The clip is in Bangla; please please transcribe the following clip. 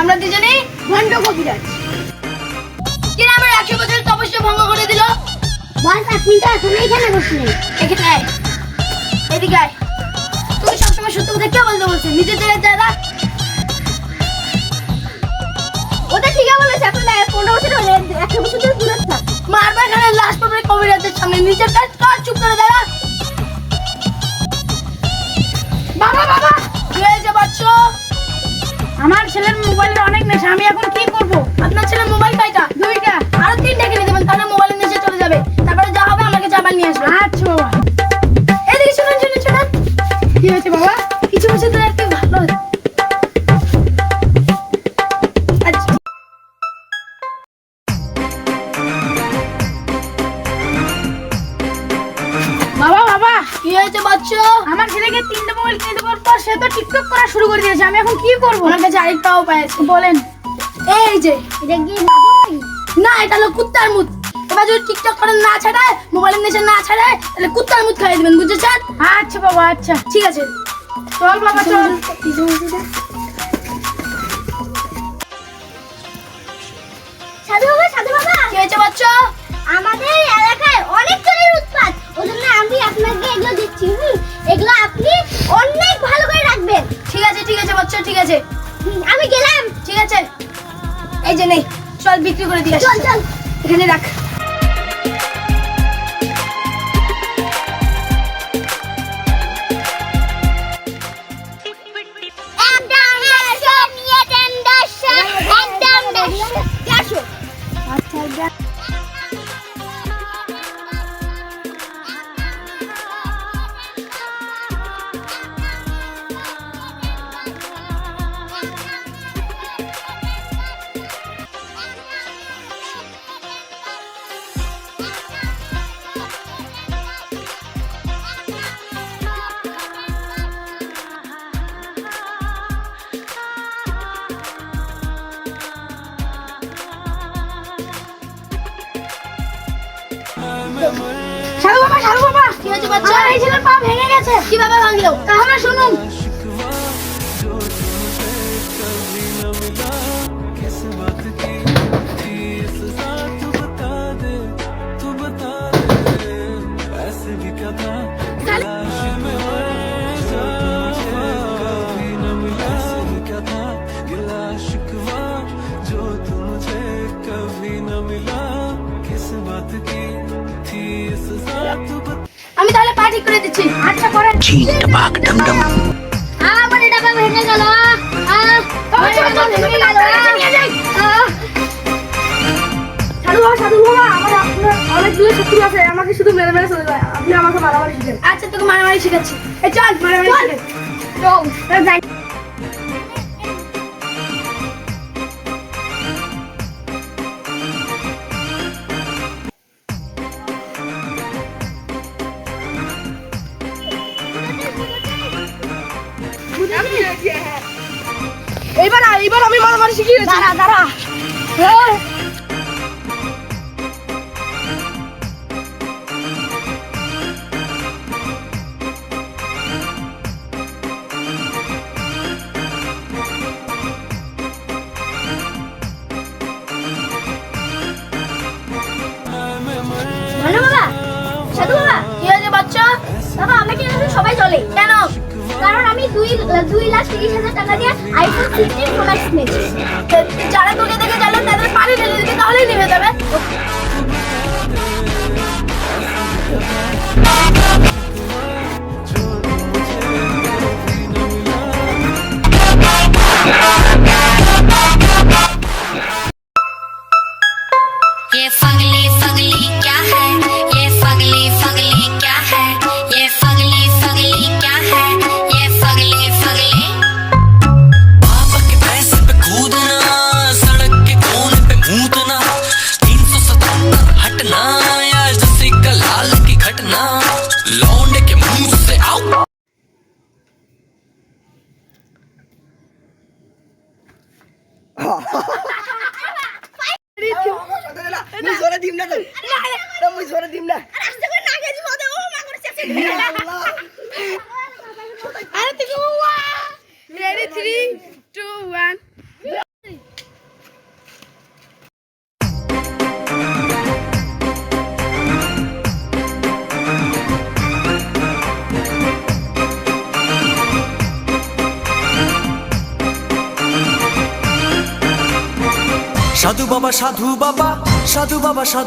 আমরা দুজনেই ভণ্ড কবিরাজ কিনা আমার একশো বছরের তপস্যা ভঙ্গ করে দিল? বস আপনি তো এখন এখানে বসলেন এখানে আয়। এদিকে আয়। তুমি সবসময় সত্য কথা কে বলতে বলছে? নিজের জায়গায় দাদা ওটা ঠিকই বলেছে এখন পনেরো বছর হলে একশো বছর ধরে দূরে থাক। মারবা এখানে লাশ পাবে কবিরাজের সামনে নিজের কাজ কর চুপ করে দাঁড়া। বাবা বাবা! কি হয়েছে বাচ্চা। আমার ছেলের মোবাইলের অনেক নেশা আমি এখন কি করব? আপনার ছেলের মোবাইল কয়টা? দুইটা। আরও তিনটা কিনে দেবেন তাহলে মোবাইলের নেশা চলে যাবে। তারপরে যা হবে আমাকে যাবার নিয়ে আসবে। আচ্ছা বাবা। এদিকে শুনুন শুনুন শুনুন। কি হয়েছে বাবা? কিছু বছর হয়েছে বাচ্চা। আমার ছেলেকে তিনটে মোবাইল কিনে দেওয়ার পর সে তো টিকটক করা শুরু করে দিয়েছে। আমি এখন কি করব? ওনার কাছে আরেকটা উপায় আছে বলেন। এই যে এটা কি না এটা হলো কুত্তার মুখ এবার যদি টিকটক করে না ছাড়ায় মোবাইলের নেশে না ছাড়ায় তাহলে কুত্তার মুখ খাইয়ে দিবেন বুঝেছেন আচ্ছা বাবা আচ্ছা। ঠিক আছে। চল বাবা চল। সাধু বাবা সাধু বাবা। কি হয়েছে বাচ্চা? আমাদের বিক্রি করে দিয়ে। চল চল এখানে রাখ সাধু বাবা সাধু বাবা। কি হয়েছে বাচ্চা? আমার এই ছেলের পা ভেঙে গেছে। কীভাবে ভাঙলো? তাহলে শুনুন। আমি তাহলে পার্টি করে দিচ্ছি। আচ্ছা করেন। আমার ভেঙে গেল। আহ বাবা, চল, চল, ভেঙে গেল। নিয়ে যাই। আহ সাধু বাবা সাধু বাবা আমার আপনার অনেকগুলো শত্রু আছে আমাকে শুধু মেরে মেরে চলে যায়। আপনি আমাকে মারামারি শিখেন। আচ্ছা তোকে মারামারি শেখাচ্ছি। এই চল মারামারি চল। চল যাই। এইবার এইবার আমি মারামারি শিখিয়েছি দাঁড়া দাঁড়া। বাবা কি হয়েছে বাচ্চা বাবা আমাকে এখন সবাই চলে? কেন? কারণ আমি দুই দুই লাখ তিরিশ হাজার টাকা দিয়ে আইফোন সিক্সটিন প্রোডাক্ট নিয়েছি। যারা তোকে দেখে গেল, তাদের পানি ঢেলে দিবি তাহলেই নেমে যাবে। মুই সরে দিম না তো। মুই সরে দিম না। আরে তুই রেডি থ্রি সাধু বাবা সাধু বাবা সাধু বাবা সাধু